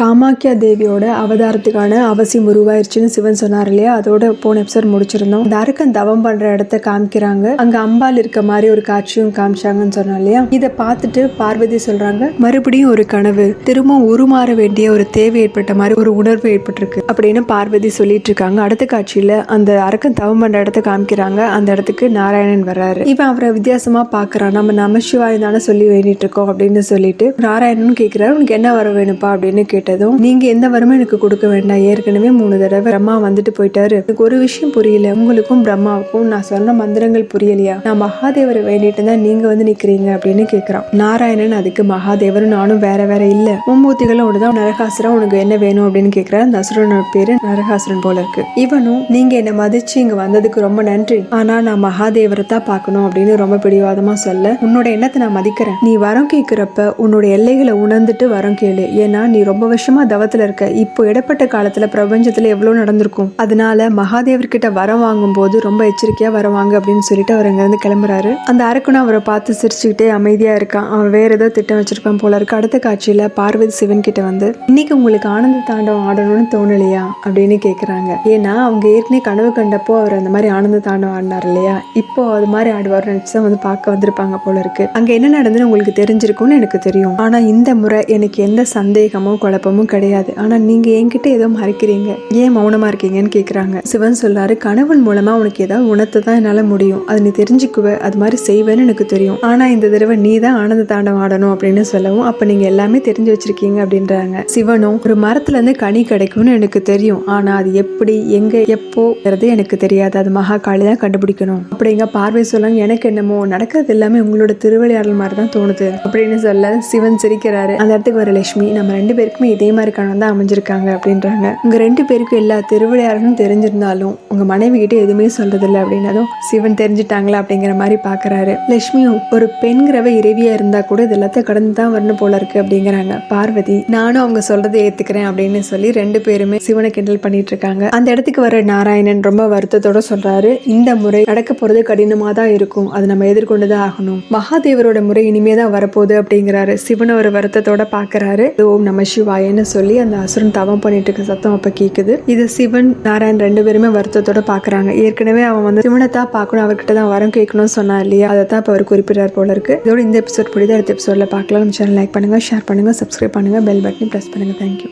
காமாக்கியா தேவியோட அவதாரத்துக்கான அவசியம் உருவாயிருச்சுன்னு சிவன் சொன்னார் இல்லையா? அதோட போன எபிசோட் முடிச்சிருந்தோம். இந்த அரக்கன் தவம் பண்ற இடத்த காமிக்கிறாங்க. அங்க அம்பாள் இருக்க மாதிரி ஒரு காட்சியும் காமிச்சாங்கன்னு சொன்னோம் இல்லையா? இதை பார்த்துட்டு பார்வதி சொல்றாங்க மறுபடியும் ஒரு கனவு. திரும்ப உருமாற வேண்டிய ஒரு தேவை ஏற்பட்ட மாதிரி ஒரு உணர்வு ஏற்பட்டிருக்கு அப்படின்னு பார்வதி சொல்லிட்டு இருக்காங்க. அடுத்த காட்சியில அந்த அரக்கன் தவம் பண்ற இடத்த காமிக்கிறாங்க. அந்த இடத்துக்கு நாராயணன் வர்றாரு. இவன் அவரை வித்தியாசமா பாக்குறான் நம்ம நமசிவாய் தானே சொல்லி வேண்டிட்டு இருக்கோம் அப்படின்னு சொல்லிட்டு நாராயணன் கேக்குறாரு. உனக்கு என்ன வர வேணும்ப்பா? அப்படின்னு கேட்டதும் நீங்க எந்த வரமும் எனக்கு கொடுக்க வேண்டாம். ஏற்கனவே மூணு தடவை பிரம்மா வந்துட்டு போயிட்டாரு. எனக்கு ஒரு விஷயம் புரியல. உங்களுக்கும் பிரம்மாவுக்கும் நான் சொன்ன மந்திரங்கள் புரியலையா? நான் மகாதேவரை வேண்டிட்டு தான் நீங்க வந்து நிக்கிறீங்க அப்படின்னு கேக்குறான். நாராயணன் அதுக்கு மகாதேவரும் நானும் வேற வேற இல்ல. மும்மூர்த்திகளும் ஒண்ணுதான் நரகாசுரம் உனக்கு என்ன வேணும்? அப்படின்னு கேக்குற அந்த அசுரனோட பேரு நரகாசுரன் போல இருக்கு. இவனும் நீங்க என்ன மதிச்சு இங்க வந்ததுக்கு ரொம்ப நன்றி. ஆனா நான் மகாதேவரை தான் பார்க்கணும் அப்படின்னு ரொம்ப பிடிவாதமா சொல்ல உன்னோட எண்ணத்தை நான் மதிக்கிறேன். நீ வரம் கேட்கிறப்ப உன்னோட எல்லைகளை உணர்ந்துட்டு வரம் கேளு. ஏன்னா நீ ரொம்ப வருஷமா தவத்துல இருக்க இப்போ இடப்பட்ட காலத்துல பிரபஞ்சத்துல எவ்வளவு நடந்திருக்கும். அதனால மகாதேவர்கிட்ட வரம் வாங்கும் போது ரொம்ப எச்சரிக்கையா வர வாங்க அப்படின்னு சொல்லிட்டு அவர் அங்கிருந்து கிளம்புறாரு. அந்த அரக்கனும் அவரை பார்த்து சிரிச்சுக்கிட்டே அமைதியா இருக்கான். அவன் வேற ஏதோ திட்டம் வச்சிருப்பான் போல இருக்கு. அடுத்த காட்சியில பார்வதி சிவன் கிட்ட வந்து இன்னைக்கு உங்களுக்கு ஆனந்த தாண்டவம் ஆடணும்னு தோணலையா? அப்படின்னு கேக்குறாங்க. ஏன்னா அவங்க ஏற்கனவே கனவு கண்டப்போ அவர் அந்த மாதிரி ஆனந்த தாண்டவம் ஆடினார் இல்லையா? இப்போ அது மாதிரி ஆடுவார் நினைச்சு வந்து பார்க்க வந்திருப்பாங்க போல இருக்கு. அங்க என்ன நடந்துன்னு உங்களுக்கு தெரிஞ்சிருக்கும்னு எனக்கு தெரியும். ஆனா இந்த முறை எனக்கு எந்த சந்தேகமும் குழப்பமும் கிடையாது. ஆனால் நீங்கள் என்கிட்ட ஏதோ மறைக்கிறீங்க. ஏன் மௌனமாக இருக்கீங்கன்னு கேட்குறாங்க சிவன் சொல்றாரு கணவன் மூலமாக உனக்கு ஏதாவது உணர்த்த தான் என்னால் முடியும். அது நீ தெரிஞ்சுக்குவ. அது மாதிரி செய்வேன்னு எனக்கு தெரியும். ஆனால் இந்த தடவை நீ தான் ஆனந்த தாண்டம் ஆடணும் அப்படின்னு சொல்லவும் அப்போ நீங்கள் எல்லாமே தெரிஞ்சு வச்சிருக்கீங்க அப்படின்றாங்க. சிவனும் ஒரு மரத்துலேருந்து கனி கிடைக்கும்னு எனக்கு தெரியும். ஆனால் அது எப்படி எங்கே எப்போங்கிறது எனக்கு தெரியாது. அது மகா காளி தான் கண்டுபிடிக்கணும். அப்படிங்க பார்வை சொல்லுங்க எனக்கு என்னமோ நடக்கிறது எல்லாமே உங்களோட திருவிளையாடல் மாதிரி தான் தோணுது அப்படின்னு சொல்ல சிவன் சிரிக்கிறாரு. அந்த இடத்துக்கு வர லட்சுமி நம்ம ரெண்டு பேருக்குமே இதே மாதிரி கணவன் தான் அமைஞ்சிருக்காங்க அப்படின்றாங்க. உங்கள் ரெண்டு பேருக்கும் எல்லா திருவிளையாடலும் தெரிஞ்சிருந்தாலும் உங்கள் மனைவி கிட்டே எதுவுமே சொல்கிறதில்ல அப்படின்னதும் சிவன் தெரிஞ்சுட்டாங்களா? அப்படிங்கிற மாதிரி பார்க்குறாரு லக்ஷ்மியும் ஒரு பெண்கிறவ இறைவியாக இருந்தால் கூட இது எல்லாத்தையும் கடந்து தான் வரணும் போல இருக்கு அப்படிங்கிறாங்க. பார்வதி நானும் அவங்க சொல்றதை ஏற்றுக்கிறேன் அப்படின்னு சொல்லி ரெண்டு பேருமே சிவனை கிண்டல் பண்ணிட்டு இருக்காங்க. அந்த இடத்துக்கு வர நாராயணன் ரொம்ப வருத்தத்தோட சொல்கிறாரு இந்த முறை நடக்க போகிறது கடினமாக தான் இருக்கும். அது நம்ம எதிர்கொண்டு தான் ஆகணும். மகாதேவரோட முறை இனிமே தான் வரப்போகுது அப்படிங்கிறாரு. சிவன் ஒரு வருத்தத்தோட பார்க்குறாரு ஓம் நம பயன்னு சொல்லி அந்த அசுரன் தவம் பண்ணிட்டு இருக்க சத்தம் அப்ப கேக்குது. இது சிவன் நாராயண் ரெண்டு பேருமே வருத்தத்தோட பாக்குறாங்க. ஏற்கனவே அவன் வந்து சிவனை தான் பார்க்கணும் அவர்கிட்ட தான் வரம் கேட்கணும்னு சொன்னா இல்லையா? அதை தான் இப்போ அவர் குறிப்பிடார் போல இருக்கு. இதோட இந்த எபிசோட் பிடித்த அடுத்த எபிசோட்ல பார்க்கலாம் நம்ம சேனல் லைக் பண்ணுங்க ஷேர் பண்ணுங்க சப்ஸ்கிரைப் பண்ணுங்க பெல் பட்டனை ப்ரெஸ் பண்ணுங்க. Thank you